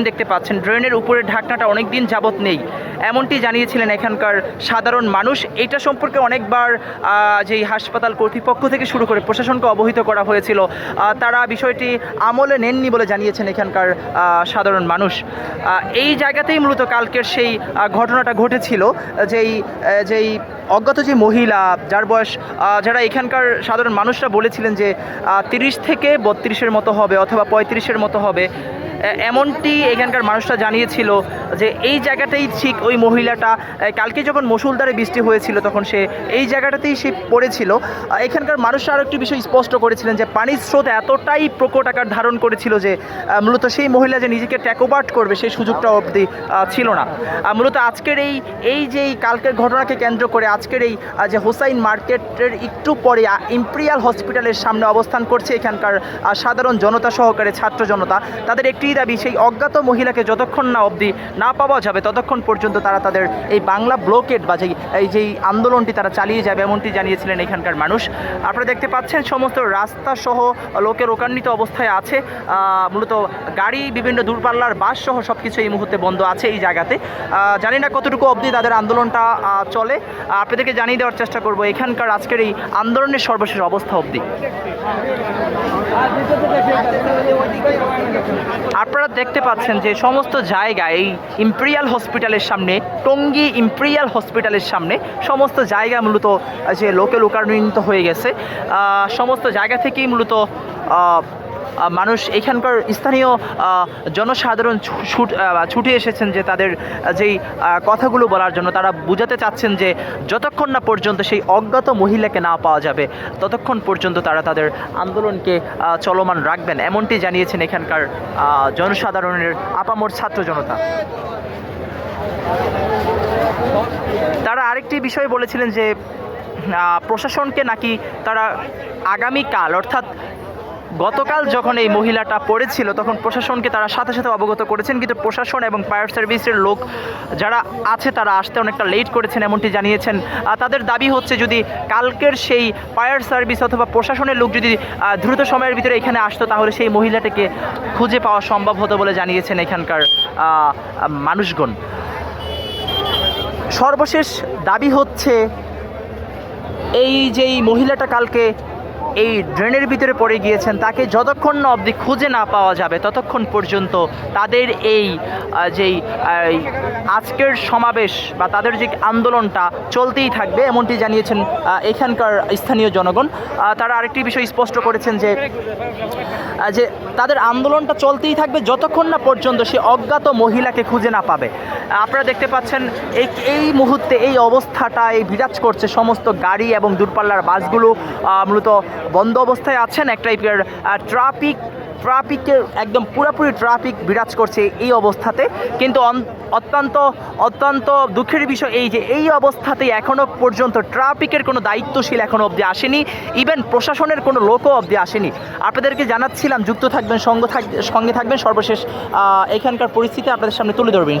Drain দেখতে পাচ্ছেন। ড্রেনের উপরের ঢাকনাটা অনেক দিন যাবত নেই। এমনটি জানিয়েছিলেন এখানকার সাধারণ মানুষ। এটা সম্পর্কে অনেকবার যেই হাসপাতাল কর্তৃপক্ষ থেকে শুরু করে প্রশাসনকে অবহিত করা হয়েছিল তারা বিষয়টি আমলে নেননি বলে জানিয়েছেন এখানকার সাধারণ মানুষ। এই জায়গাতেই মূলত কালকের সেই ঘটনাটা ঘটেছিল, যেই যেই অজ্ঞাত যে মহিলা, যার বয়স যারা এখানকার সাধারণ মানুষরা বলেছিলেন যে তিরিশ থেকে বত্রিশের মতো হবে অথবা পঁয়ত্রিশের মতো হবে এমনটি এখানকার মানুষরা জানিয়েছিল যে এই জায়গাটাই ঠিক ওই মহিলাটা কালকে যখন মুসুলধারে বৃষ্টি হয়েছিল তখন সে এই জায়গাটাতেই সে পড়েছিল। এখানকার মানুষরা আরও একটি বিষয় স্পষ্ট করেছিলেন যে পানির স্রোত এতটাই প্রকট আকার ধারণ করেছিল যে মূলত সেই মহিলা যে নিজেকে ট্যাকোবার্ট করবে সেই সুযোগটা অবধি ছিল না। মূলত আজকের এই এই যে কালকের ঘটনাকে কেন্দ্র করে আজকের এই যে হোসাইন মার্কেটের একটু পরে ইম্পেরিয়াল হসপিটালের সামনে অবস্থান করছে এখানকার সাধারণ জনতা সহকারে ছাত্র জনতা। তাদের একটি দাবি, সেই অজ্ঞাত মহিলাকে যতক্ষণ না অবধি না পাওয়া যাবে, ততক্ষণ পর্যন্ত তারা তাদের এই বাংলা ব্লকেট বা যেই, এই যেই আন্দোলনটি তারা চালিয়ে যাবে এমনটি জানিয়েছিলেন এখানকার মানুষ। আপনারা দেখতে পাচ্ছেন সমস্ত রাস্তা সহ লোকে রোকান্বিত অবস্থায় আছে। মূলত গাড়ি, বিভিন্ন দূরপাল্লার বাস সহ সব কিছু এই মুহূর্তে বন্ধ আছে এই জায়গাতে। জানি না কতটুকু অবধি তাদের আন্দোলনটা চলে। আপনাদেরকে জানিয়ে দেওয়ার চেষ্টা করব এখানকার আজকের এই আন্দোলনের সর্বশেষ অবস্থা অবধি। আপনারা দেখতে পাচ্ছেন যে সমস্ত জায়গায় এই ইম্পেরিয়াল হসপিটালের সামনে, টঙ্গি ইম্পেরিয়াল হসপিটালের সামনে সমস্ত জায়গা মূলত যে লোকে লোকান্বিত হয়ে গেছে। সমস্ত জায়গা থেকেই মূলত মানুষ এখানকার স্থানীয় জনসাধারণ ছুটে এসেছেন যে তাদের যেই কথাগুলো বলার জন্য, তারা বুঝাতে চাচ্ছেন যে যতক্ষণ না পর্যন্ত সেই অজ্ঞাত মহিলাকে না পাওয়া যাবে, ততক্ষণ পর্যন্ত তারা তাদের আন্দোলনকে চলমান রাখবেন, এমনটি জানিয়েছেন এখানকার জনসাধারণের আপামর ছাত্র জনতা। তারা আরেকটি বিষয় বলেছিলেন যে প্রশাসনকে নাকি তারা আগামীকাল, অর্থাৎ গতকাল যখন এই মহিলাটা পড়েছিল, তখন প্রশাসনকে তারা সাথে সাথে অবগত করেছেন। কিন্তু প্রশাসন এবং ফায়ার সার্ভিসের লোক যারা আছে, তারা আসতে অনেকটা লেট করেছেন এমনটি জানিয়েছেন। তাদের দাবি হচ্ছে, যদি কালকের সেই ফায়ার সার্ভিস অথবা প্রশাসনের লোক যদি দ্রুত সময়ের ভিতরে এখানে আসতো, তাহলে সেই মহিলাটাকে খুঁজে পাওয়া সম্ভব হতো বলে জানিয়েছেন এখানকার মানুষগণ। সর্বশেষ দাবি হচ্ছে, এই যেই মহিলাটা কালকে এই ড্রেনের ভিতরে পড়ে গিয়েছেন, তাকে যতক্ষণ না অবধি খুঁজে না পাওয়া যাবে, ততক্ষণ পর্যন্ত তাদের এই যেই আজকের সমাবেশ বা তাদের যে আন্দোলনটা চলতেই থাকবে, এমনটি জানিয়েছেন এখানকার স্থানীয় জনগণ। তারা আরেকটি বিষয় স্পষ্ট করেছেন যে যে তাদের আন্দোলনটা চলতেই থাকবে, যতক্ষণ না পর্যন্ত সে অজ্ঞাত মহিলাকে খুঁজে না পাবে। আপনারা দেখতে পাচ্ছেন, এই এই মুহূর্তে এই অবস্থাটা এই বিরাজ করছে সমস্ত গাড়ি এবং দূরপাল্লার বাসগুলো মূলত বন্ধ অবস্থায় আছেন এক টাইপের ট্রাফিক ট্রাফিকের একদম পুরোপুরি ট্রাফিক বিরাজ করছে এই অবস্থাতে। কিন্তু অত্যন্ত অত্যন্ত দুঃখের বিষয় এই যে এই অবস্থাতে এখনও পর্যন্ত ট্রাফিকের কোনো দায়িত্বশীল এখনও অবধি আসেনি। ইভেন প্রশাসনের কোনো লোকও অবধি আসেনি। আপনাদেরকে জানাচ্ছিলাম, যুক্ত থাকবেন, সঙ্গ থাক, সঙ্গে থাকবেন। সর্বশেষ এখানকার পরিস্থিতি আপনাদের সামনে তুলে ধরবেন